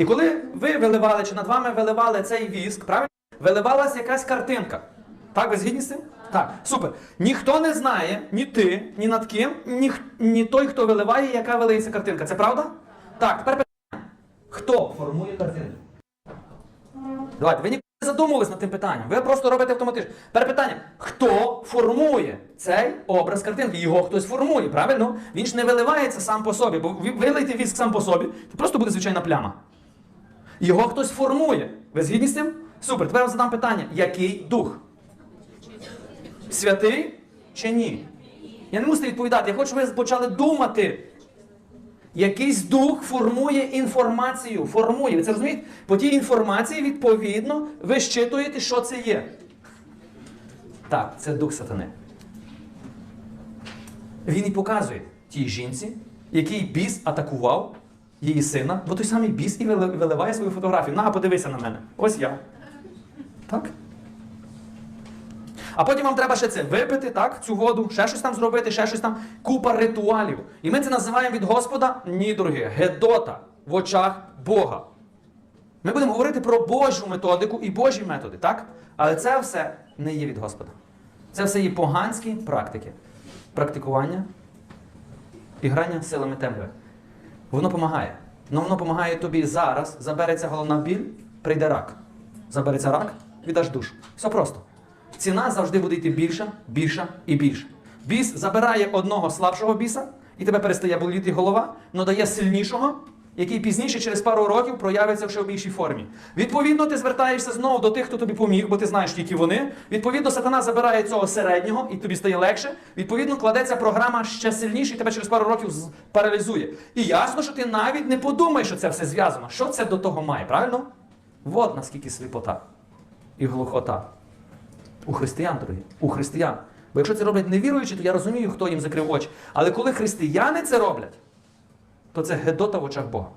І коли ви виливали, чи над вами виливали цей віск, правильно? Виливалася якась картинка. Так, ви згідні з цим? Так, супер. Ніхто не знає, ні ти, ні над ким, ні, ні той, хто виливає, яка вилиється картинка. Це правда? Так, тепер питання. Хто формує картинку? Давайте, ви ніколи не задумувались над тим питанням. Ви просто робите автоматично. Тепер питання: хто формує цей образ картинки? Його хтось формує, правильно? Він ж не виливається сам по собі, бо ви вилийте віск сам по собі, це просто буде звичайна пляма. Його хтось формує. Ви згідні з цим? Супер. Тепер я вам задам питання: який дух? Святий чи ні? Я не мусите відповідати. Я хочу, щоб ви почали думати. Якийсь дух формує інформацію. Формує. Ви це розумієте? По тій інформації, відповідно, ви щитуєте, що це є. Так, це дух сатани. Він і показує тій жінці, який біс атакував її сина, бо той самий біс і виливає свою фотографію. На, подивися на мене. Ось я. Так? А потім вам треба ще це випити, так, цю воду, ще щось там зробити, ще щось там. Купа ритуалів. І ми це називаємо від Господа, ні, дорогі, гедота в очах Бога. Ми будемо говорити про Божу методику і Божі методи, так? Але це все не є від Господа. Це все є поганські практики. Практикування і грання силами темряви. Воно допомагає. Но воно допомагає тобі зараз. Забереться головна біль, прийде рак. Забереться рак, віддаш душу. Все просто. Ціна завжди буде йти більша, більша і більша. Біс забирає одного слабшого біса, і тебе перестає боліти голова, але дає сильнішого, який пізніше, через пару років, проявиться ще в більшій формі. Відповідно, ти звертаєшся знову до тих, хто тобі поміг, бо ти знаєш тільки вони. Відповідно, сатана забирає цього середнього, і тобі стає легше. Відповідно, кладеться програма ще сильніша, і тебе через пару років паралізує. І ясно, що ти навіть не подумаєш, що це все зв'язано. Що це до того має, правильно? От наскільки сліпота і глухота. У християн, дорогі, у християн. Бо якщо це роблять невіруючі, то я розумію, хто їм закрив очі. Але коли християни це роблять, то це гедота в очах Бога.